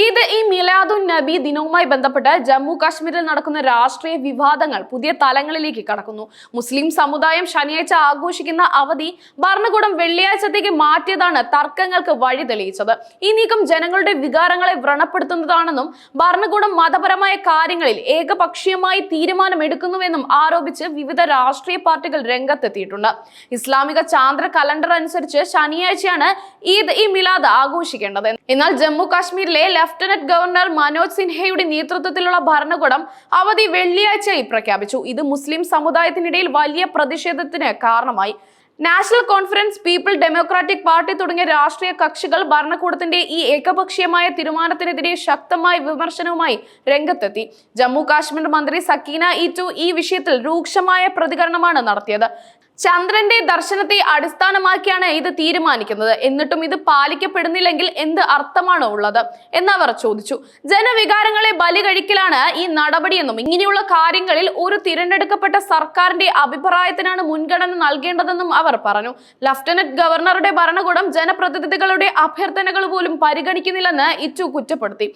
Eid E മിലാദുൻ നബി ദിനവുമായി ബന്ധപ്പെട്ട് ജമ്മു കാശ്മീരിൽ നടക്കുന്ന രാഷ്ട്രീയ വിവാദങ്ങൾ പുതിയ തലങ്ങളിലേക്ക് കടക്കുന്നു. മുസ്ലിം സമുദായം ശനിയാഴ്ച ആഘോഷിക്കുന്ന അവധി ഭരണകൂടം വെള്ളിയാഴ്ചത്തേക്ക് മാറ്റിയതാണ് തർക്കങ്ങൾക്ക് വഴി തെളിയിച്ചത്. ഈ നീക്കം ജനങ്ങളുടെ വികാരങ്ങളെ വ്രണപ്പെടുത്തുന്നതാണെന്നും ഭരണകൂടം മതപരമായ കാര്യങ്ങളിൽ ഏകപക്ഷീയമായി തീരുമാനമെടുക്കുന്നുവെന്നും ആരോപിച്ച് വിവിധ രാഷ്ട്രീയ പാർട്ടികൾ രംഗത്തെത്തിയിട്ടുണ്ട്. ഇസ്ലാമിക ചാന്ദ്ര കലണ്ടർ അനുസരിച്ച് ശനിയാഴ്ചയാണ് ഈദ് ഇ മിലാദ് ആഘോഷിക്കേണ്ടത്. എന്നാൽ ജമ്മു കാശ്മീരിലെ ലഫ്റ്റനന്റ് ഗവർണർ മനോജ് സിൻഹയുടെ നേതൃത്വത്തിലുള്ള ഭരണകൂടം അവധി വെള്ളിയാഴ്ചയായി പ്രഖ്യാപിച്ചു. ഇത് മുസ്ലിം സമുദായത്തിനിടയിൽ വലിയ പ്രതിഷേധത്തിന് കാരണമായി. National Conference People Democratic Party തുടങ്ങിയ രാഷ്ട്രീയ കക്ഷികൾ ഭരണകൂടത്തിന്റെ ഈ ഏകപക്ഷീയമായ തീരുമാനത്തിനെതിരെ ശക്തമായ വിമർശനവുമായി രംഗത്തെത്തി. ജമ്മു കാശ്മീർ മന്ത്രി സക്കീന ഇറ്റു ഈ വിഷയത്തിൽ രൂക്ഷമായ പ്രതികരണമാണ് നടത്തിയത്. ചന്ദ്രന്റെ ദർശനത്തെ അടിസ്ഥാനമാക്കിയാണ് ഇത് തീരുമാനിക്കുന്നത്. എന്നിട്ടും ഇത് പാലിക്കപ്പെടുന്നില്ലെങ്കിൽ എന്ത് അർത്ഥമാണ് ഉള്ളത്? എന്നവർ ചോദിച്ചു. ജനവികാരങ്ങളെ ബലി കഴിക്കലാണ് ഈ നടപടിയെന്നും ഇങ്ങനെയുള്ള കാര്യങ്ങളിൽ ഒരു തിരഞ്ഞെടുക്കപ്പെട്ട സർക്കാരിന്റെ അഭിപ്രായത്തിനാണ് മുൻഗണന നൽകേണ്ടതെന്നും അവർ പറഞ്ഞു. ലഫ്റ്റനന്റ് ഗവർണറുടെ ഭരണകൂടം ജനപ്രതിനിധികളുടെ അഭ്യർത്ഥനകൾ പോലും പരിഗണിക്കുന്നില്ലെന്ന് ഇച്ചു കുറ്റപ്പെടുത്തി.